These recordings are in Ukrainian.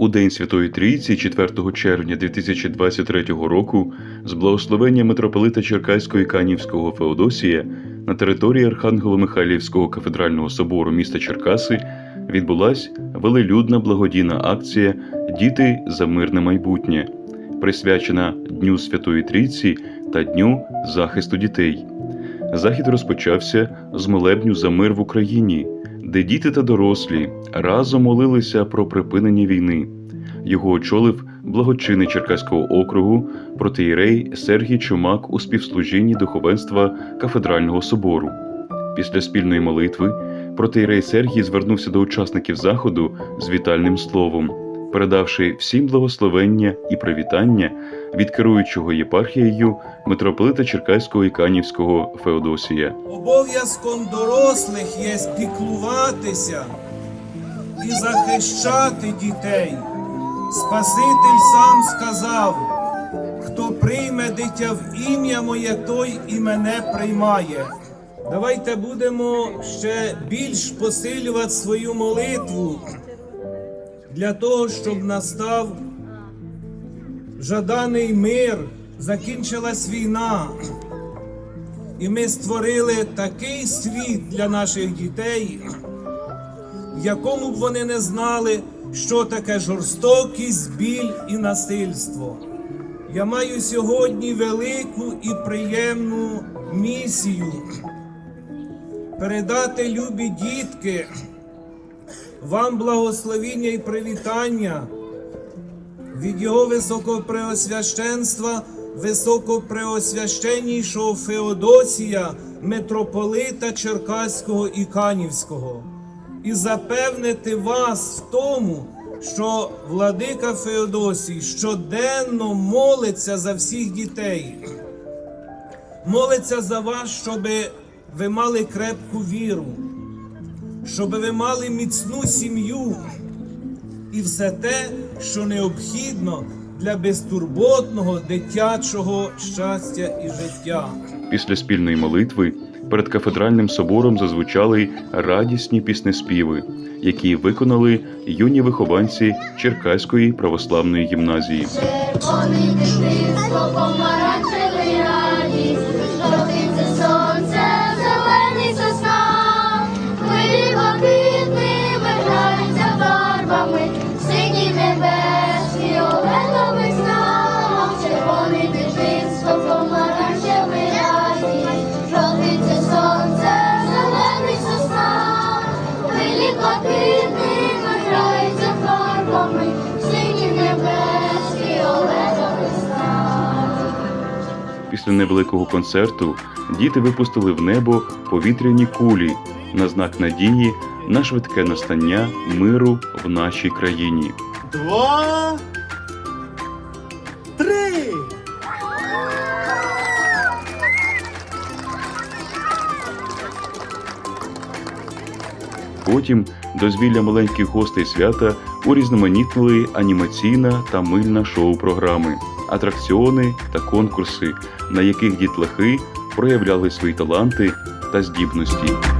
У День Святої Трійці, 4 червня 2023 року, з благословення митрополита Черкаського і Канівського Феодосія на території Архангело-Михайлівського кафедрального собору міста Черкаси відбулась велелюдна благодійна акція Діти за мирне майбутнє, присвячена Дню Святої Трійці та Дню захисту дітей. Захід розпочався з молебню за мир в Україні, де діти та дорослі разом молилися про припинення війни. Його очолив благочинний Черкаського округу протиєрей Сергій Чумак у співслужінні духовенства кафедрального собору. Після спільної молитви протиєрей Сергій звернувся до учасників заходу з вітальним словом, передавши всім благословення і привітання від керуючого єпархією митрополита Черкаського і Канівського Феодосія. Обов'язком дорослих є піклуватися і захищати дітей. Спаситель сам сказав, хто прийме дитя в ім'я моє, той і мене приймає. Давайте будемо ще більш посилювати свою молитву для того, щоб настав жаданий мир, закінчилась війна. І ми створили такий світ для наших дітей, в якому б вони не знали, що таке жорстокість, біль і насильство. Я маю сьогодні велику і приємну місію передати любі дітки, вам благословіння і привітання від його високопреосвященства, високопреосвященнішого Феодосія, митрополита Черкаського і Канівського, і запевнити вас в тому, що владика Феодосій щоденно молиться за всіх дітей, молиться за вас, щоб ви мали крепку віру, щоб ви мали міцну сім'ю і все те, що необхідно для безтурботного дитячого щастя і життя. Після спільної молитви перед кафедральним собором зазвучали радісні піснеспіви, які виконали юні вихованці Черкаської православної гімназії. Після невеликого концерту діти випустили в небо повітряні кулі на знак надії на швидке настання миру в нашій країні. Два. Три. Потім дозвілля маленьких гостей свята урізноманітнили анімаційна та мильна шоу-програми, атракціони та конкурси, на яких дітлахи проявляли свої таланти та здібності.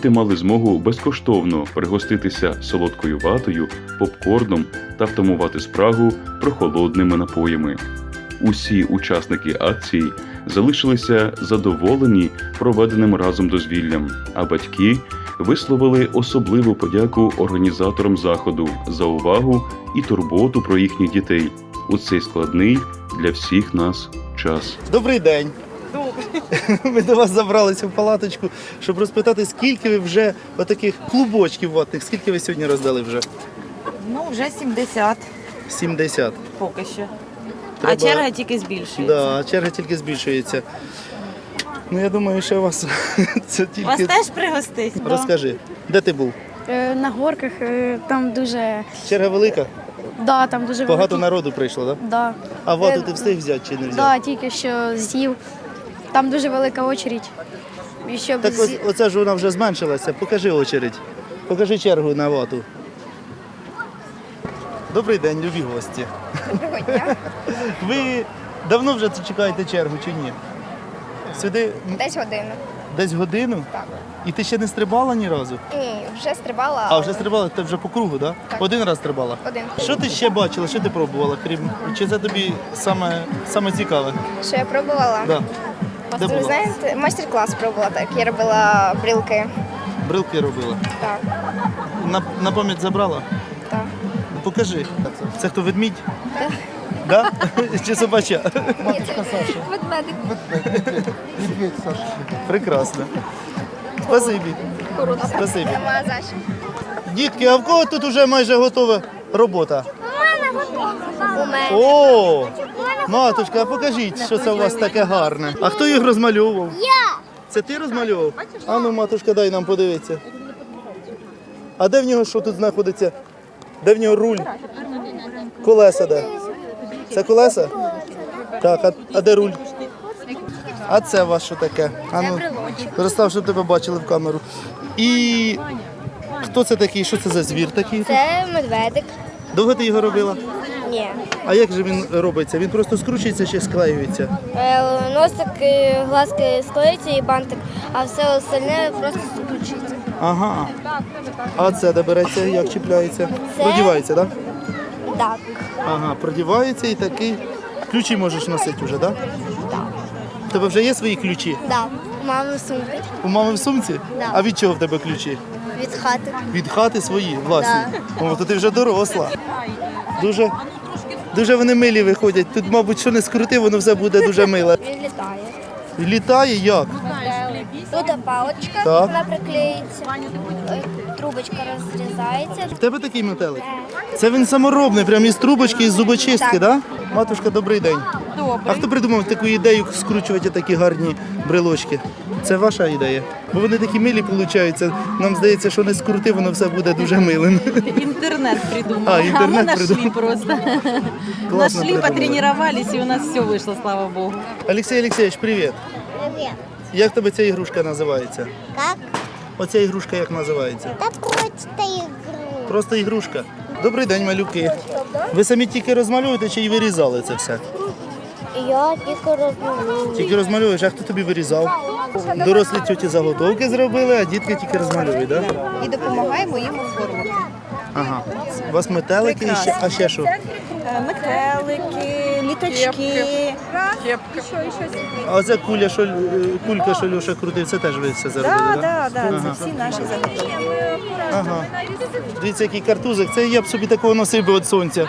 Діти мали змогу безкоштовно пригоститися солодкою ватою, попкорном та втамувати спрагу прохолодними напоями. Усі учасники акції залишилися задоволені проведеним разом дозвіллям, а батьки висловили особливу подяку організаторам заходу за увагу і турботу про їхніх дітей у цей складний для всіх нас час. Добрий день. Ми до вас забралися в палаточку, щоб розпитати, скільки ви вже отаких клубочків ватних, скільки ви сьогодні роздали вже? Ну, вже 70 70. поки що. Треба- А черга тільки збільшується. Да, черга тільки збільшується. Ну я думаю, що вас це Вас тільки. теж пригостить? Розкажи, де ти був? Е, На горках е, там дуже Черга велика? да, там дуже Багато великі- народу прийшло, так? Да? Да. А вату Е, ти встиг взяти чи не взяв? Да, тільки що з'їв. Там дуже велика очередь. І щоб Так ось, оця ж вона вже зменшилася. Покажи очередь. Покажи чергу на вату. Добрий день, любі гості. Доброго дня. Ви давно вже чекаєте чергу чи ні? Сюди м, Десь годину. десь годину? Так. І ти ще не стрибала ні разу? Ні, вже стрибала. А, вже стрибала, ти вже по кругу, так? Так. Один раз стрибала. Один. Що ти ще бачила, що ти пробувала, крім чи це тобі саме, саме цікаве? Що я пробувала? Да. Де Ви була? знаєте, майстер-клас пробувала так. Я робила брілки. Брилки робила. Так, На, на пам'ять забрала? так. Ну, Покажи. Це хто ведмідь? Да? Чи собача? Ведмедик. Прекрасно. Спасибі. Спасибі. Нема за що. Дітки, а в кого тут вже майже готова робота? У мене. О! Матушка, а покажіть, що це у вас таке гарне. А хто їх розмальовував? Я! Це ти розмальовував? А ну, матушка, дай нам подивитися. А де в нього що тут знаходиться? Де в нього руль? Колеса де? Це колеса? Так, а, а де руль? А це у вас що таке? А ну, розстав, щоб тебе бачили в камеру. І хто це такий? Що це за звір такий? Це медведик. Довго ти його робила? Ні. А як же він робиться? Він просто скручується чи склеюється? Е, Носик, е, глазки склеються і бантик, а все остальне просто скручується. Ага. А це де береться, як чіпляється? Це- Продівається, так? Так. Ага, продівається і такий. Ключі можеш носити вже, так? Так. У тебе вже є свої ключі? Так. Да. Мами сумки У мами в сумці? Да. А від чого в тебе ключі? від хати. Від хати свої, власні. О, то ти вже доросла. Дуже, дуже вони милі виходять. Тут, мабуть, що не скрути, воно все буде дуже миле. Він літає. Літає як? Тут паличка, Так. вона приклеїться, е, трубочка розрізається. В тебе такий метелик? Це він саморобний, прямо із трубочки, із зубочистки, так? Да? Матушка, добрий день. А хто придумав таку ідею скручувати такі гарні брелочки? Це ваша ідея? Бо вони такі милі получаються. Нам здається, що не скрути, воно все буде дуже милим. Інтернет придумав. А, інтернет мы нашли придумав. просто. Класно нашли, потренировались, и у нас все вышло, слава богу. Олексій Олексійович, привіт. Привет. Як тебе ця ігрушка називається? Как? Оця ігрушка як називається? Да просто игру. Просто ігрушка. Добрий день, малюки. Ви самі тільки розмалюєте чи й вирізали це все? Я тільки розмовляю. Тільки розмальовуєш, а хто тобі вирізав? Дорослі тьоті заготовки зробили, а дітки тільки розмальовують, так? Да? І допомагаємо їм оформити. Ага. У вас метелики і ще, а ще що? Метелики, літачки. А оця куля, що, е, кулька, що Льоша крутив, це теж ви все заробили, Да, так? да, да, Ага. це всі наші заготовки. Ага. Дивіться, який картузик. Це я б собі такого носив би від сонця.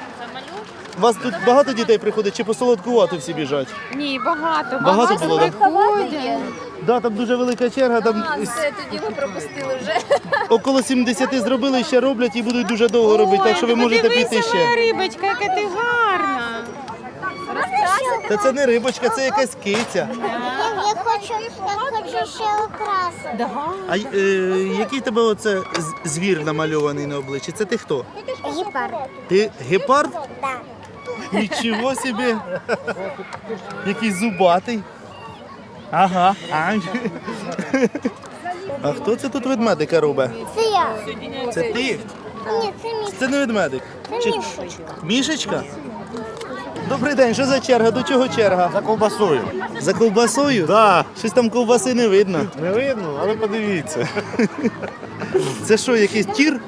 У вас тут багато дітей приходить чи по солодкувату всі біжать? Ні, багато. Багато було, так? приходять. Да, там дуже велика черга, там Тоді ми пропустили вже. около 70 зробили ще роблять і будуть дуже довго робити, так що ви можете піти ще. Рибочка, яка ти гарна. Та це не рибочка, це якась киця. Я хочу я хочу ще окраси. А е, який тебе оце з- звір намальований на обличчі? Це ти хто? Гепард. Ти гепард? Да. Нічого собі. Який зубатий. Ага. А, а хто це тут ведмедика робить? Це я. Це ти? Ні, це мій. Це не ведмедик. Це Чи- мішечка. Мішечка? Добрий день, що за черга? До чого черга? За ковбасою. За ковбасою? Да. Щось там ковбаси не видно. Не видно, але подивіться. Це що, якийсь тір?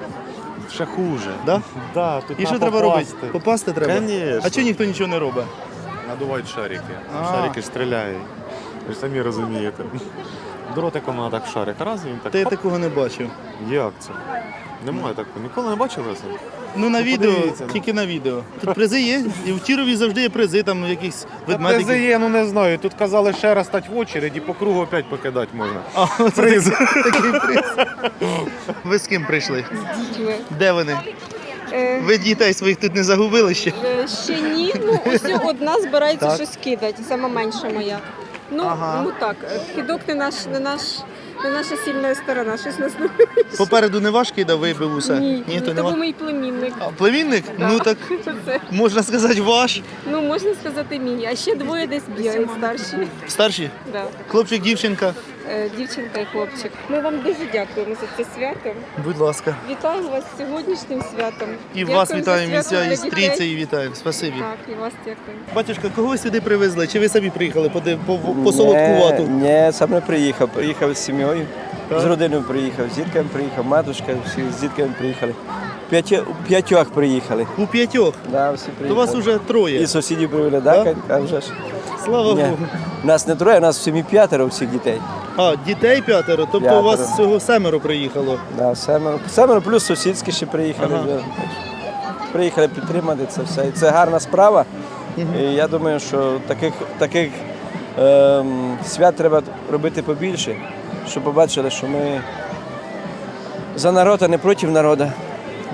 Ще хуже. Да? Да, тут І що треба робити? попасти. Попасти треба? Конечно. А чого ніхто нічого не робить? Надувають шарики. А. Шарики ж стріляють. Ви ж самі розумієте. Дротиком вона так шарик. Раз і він так. Та я хоп. такого не бачив. Як це? Немає такого. Ніколи не бачили це? Ну на відео, подивіться, ну. тільки на відео. Тут призи є, і в Тірові завжди є призи, там якісь Та ведмедики. призи є, ну не знаю. Тут казали ще раз стати в очереді, по кругу опять покидати можна. А, приз. Такий приз. Ви з ким прийшли? Дітьми. Де вони? Ви дітей своїх тут не загубили ще? Е, Ще ні, ну ось одна збирається Так. щось кидати, сама менша моя. Ну, Ага. ну так, е, кидок не наш, не наш, не наша сильна сторона, щось нас не Попереду не ваш кидав, вибив усе? ні, Ні, то то не був ваш. мій племінник. А, Племінник? Да. Ну так Це, можна сказати ваш. ну можна сказати мій, а ще двоє десь б'ють старші. Старші? Да. Хлопчик, дівчинка. Е, Дівчинка і хлопчик. Ми вам дуже дякуємо за це свято. Будь ласка. Вітаємо вас з сьогоднішнім святом. І Дякуємо вас вітаємо, і свято ся, і з дітей. вітаємо. Спасибі. Так, і вас дякую. Батюшка, кого ви сюди привезли? Чи ви самі приїхали по, по, по солодкувату? Ні, ні, сам не приїхав. Приїхав з сім'єю, Так. з родиною приїхав, з дітками приїхав, матушка, всі з дітками приїхали. П'ятьо- П'ятьох приїхали. У п'ятьох. Да, всі То приїхали. вас уже троє. І сусідів привели, Да? так? А вже ж. Слава. Богу. Нас не троє, нас в сім'ї п'ятеро всіх дітей. А, дітей п'ятеро, тобто П'ятеро. у вас всього семеро приїхало. Да, семеро. Семеро плюс сусідські ще приїхали. Ага. вже. Приїхали підтримати це все. І це гарна справа. І я думаю, що таких, таких ем, свят треба робити побільше, щоб побачили, що ми за народ, а не проти народу.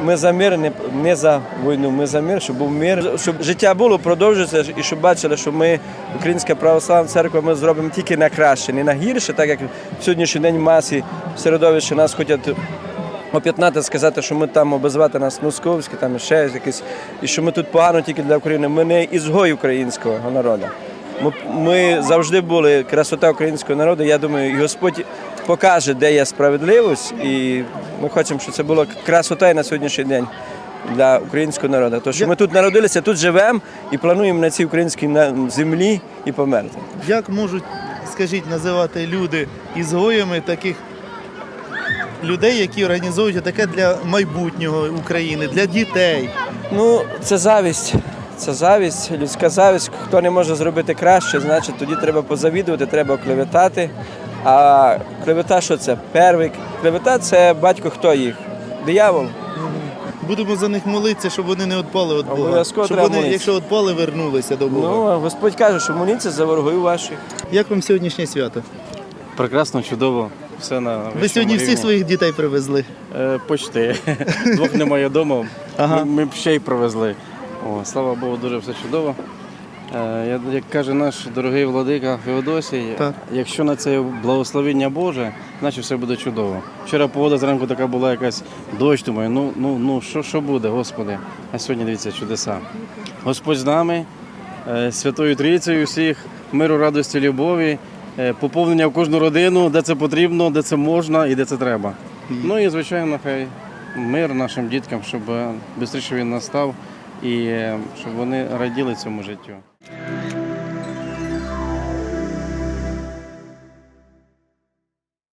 Ми за мир, не, не за війну, ми за мир, щоб був мир, щоб життя було, продовжується, і щоб бачили, що ми, Українська православна церква, ми зробимо тільки на краще, не на гірше, так як в сьогоднішній день масі в середовищі нас хочуть оп'ятнати, сказати, що ми там обозвати нас московські, там ще якісь, і що ми тут погано тільки для України. Ми не ізгой українського народу. Ми, ми завжди були красота українського народу. Я думаю, і Господь покаже, де є справедливість, і ми хочемо, щоб це було красота і на сьогоднішній день для українського народу. Тому що ми тут народилися, тут живемо і плануємо на цій українській землі і померти. Як можуть, скажіть, називати люди ізгоями таких людей, які організовують таке для майбутнього України, для дітей? Ну, це завість. Це завість, людська завість. Хто не може зробити краще, значить тоді треба позавідувати, треба клеветати. А клевета що це? Первий. Клевета це батько хто їх? Диявол. Будемо за них молитися, щоб вони не відпали від Бога. Обов'язково Щоб треба вони, молитися. якщо відпали, вернулися до Бога. Ну, а Господь каже, що моліться за ворогів ваших. Як вам сьогоднішнє свято? Прекрасно, чудово. Все на Ви сьогодні всіх своїх дітей привезли. Е, почти. Двох немає вдома. Ага. Ми, ми б ще й привезли. О, слава Богу, дуже все чудово. Е, як каже наш дорогий владика Феодосій, Так. якщо на це благословення Боже, значить все буде чудово. Вчора погода зранку така була якась дощ, думаю, ну, ну, ну що, що буде, Господи? А сьогодні дивіться чудеса. Господь з нами, е, Святою Трійцею всіх, миру, радості, любові, е, поповнення в кожну родину, де це потрібно, де це можна і де це треба. Ну і звичайно, хай мир нашим діткам, щоб швидше він настав і е, щоб вони раділи цьому життю.